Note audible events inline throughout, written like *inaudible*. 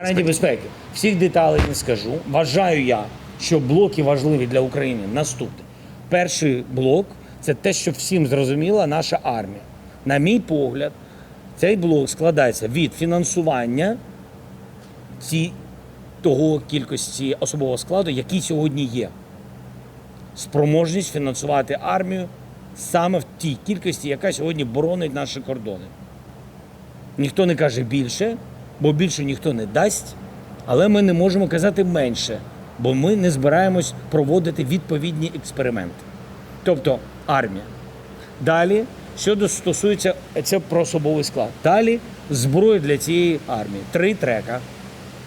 Гарантії безпеки. Всіх деталей не скажу. Вважаю я, що блоки важливі для України. Наступне. Перший блок це те, що всім зрозуміла наша армія. На мій погляд, цей блок складається від фінансування ці, того кількості особового складу, який сьогодні є. Спроможність фінансувати армію саме в тій кількості, яка сьогодні боронить наші кордони. Ніхто не каже більше, бо більше ніхто не дасть, але ми не можемо казати менше, бо ми не збираємось проводити відповідні експерименти. Тобто армія. Далі, що стосується це про особовий склад. Далі зброя для цієї армії. Три трека,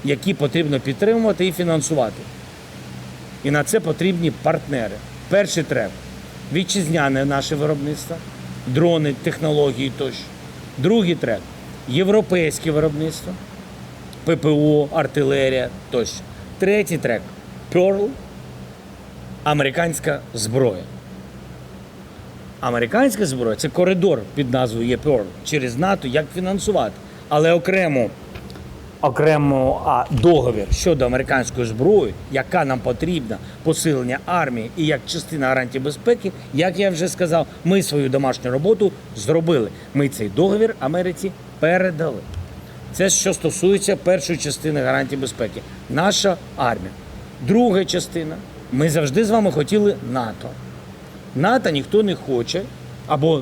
які потрібно підтримувати і фінансувати. І на це потрібні партнери. Перший трек вітчизняне наше виробництво, дрони, технології тощо. Другий трек європейське виробництво, ППО, артилерія тощо. Третій трек Pearl, американська зброя. Американська зброя це коридор під назвою є Pearl через НАТО, як фінансувати. Але окремо окремо а, договір щодо американської зброї, яка нам потрібна, посилення армії і як частина гарантії безпеки, як я вже сказав, ми свою домашню роботу зробили. Ми цей договір Америці передали. Це що стосується першої частини гарантії безпеки. Наша армія. Друга частина. Ми завжди з вами хотіли НАТО. НАТО ніхто не хоче, або,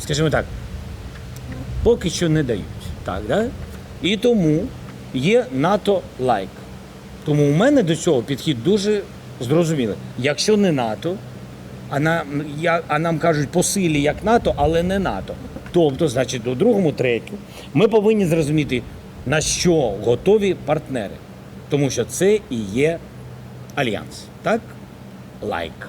скажімо так, поки що не дають. Так, да? І тому є НАТО лайк. Тому у мене до цього підхід дуже зрозумілий. Якщо не НАТО, а нам, а нам кажуть по силі як НАТО, але не НАТО. Тобто, значить, у другому треку ми повинні зрозуміти, на що готові партнери. Тому що це і є альянс. Так? Лайк.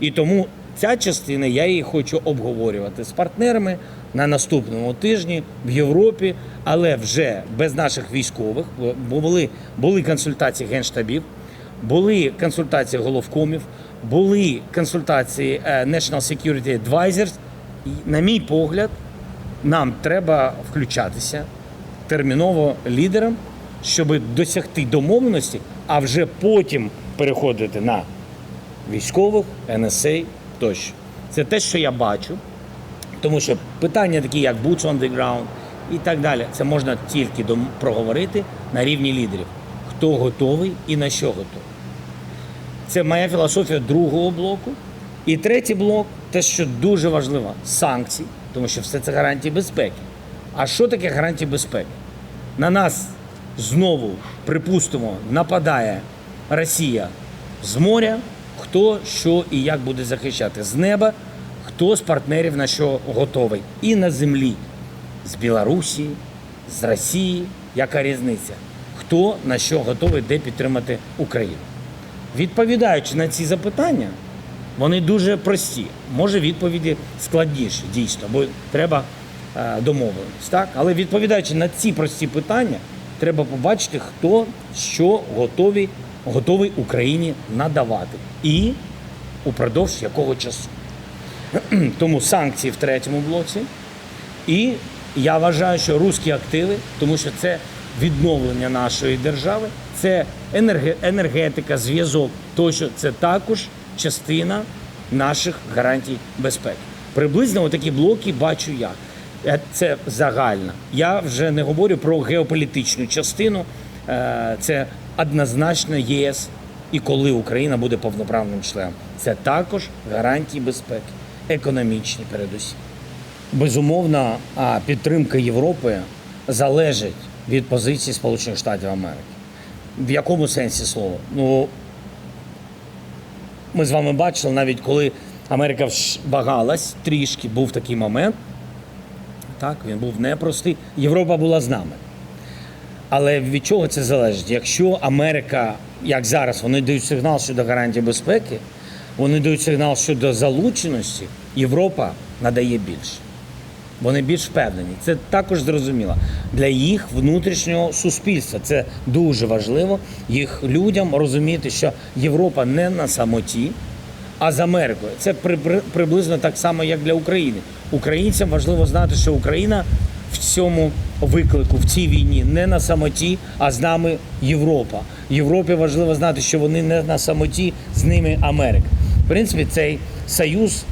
І тому ця частина я її хочу обговорювати з партнерами на наступному тижні в Європі, але вже без наших військових. Бо були, були консультації генштабів, були консультації головкомів, були консультації е, National Security Advisors. І, на мій погляд, нам треба включатися терміново лідерам, щоб досягти домовленості, а вже потім переходити на військових, НСА тощо. Це те, що я бачу. Тому що питання такі, як boots on the ground і так далі, це можна тільки проговорити на рівні лідерів. Хто готовий і на що готовий. Це моя філософія другого блоку. І третій блок те, що дуже важливо санкції, тому що все це гарантії безпеки. А що таке гарантії безпеки? На нас знову, припустимо, нападає Росія з моря, хто що і як буде захищати з неба, хто з партнерів на що готовий. І на землі з Білорусі, з Росії, яка різниця? Хто на що готовий, де підтримати Україну? Відповідаючи на ці запитання, вони дуже прості. Може, відповіді складніші, дійсно, бо треба е, домовленість. Так? Але відповідаючи на ці прості питання, треба побачити, хто що готовий, готовий Україні надавати і упродовж якого часу. *clears throat* Тому санкції в третьому блоці. І я вважаю, що русські активи, тому що це відновлення нашої держави, це енерге- енергетика, зв'язок, тощо це також частина наших гарантій безпеки. Приблизно такі блоки бачу я. Е, Це загальна. Я вже не говорю про геополітичну частину. Е, Це однозначно ЄС і коли Україна буде повноправним членом. Це також гарантії безпеки, економічні передусім. Безумовно, підтримка Європи залежить від позиції Сполучених Штатів Америки. В якому сенсі слова? Ну, ми з вами бачили, навіть коли Америка вагалась трішки, був такий момент. Так, він був непростий. Європа була з нами. Але від чого це залежить? Якщо Америка, як зараз, вони дають сигнал щодо гарантії безпеки, вони дають сигнал щодо залученості, Європа надає більше. Вони більш впевнені. Це також зрозуміло. Для їх внутрішнього суспільства це дуже важливо їх людям розуміти, що Європа не на самоті, а з Америкою. Це при- при- приблизно так само, як для України. Українцям важливо знати, що Україна в цьому виклику, в цій війні не на самоті, а з нами Європа. Європі важливо знати, що вони не на самоті, з ними Америка. В принципі, цей союз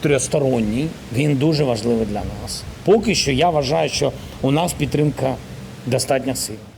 трьохсторонній, він дуже важливий для нас. Поки що я вважаю, що у нас підтримка достатньо сильна.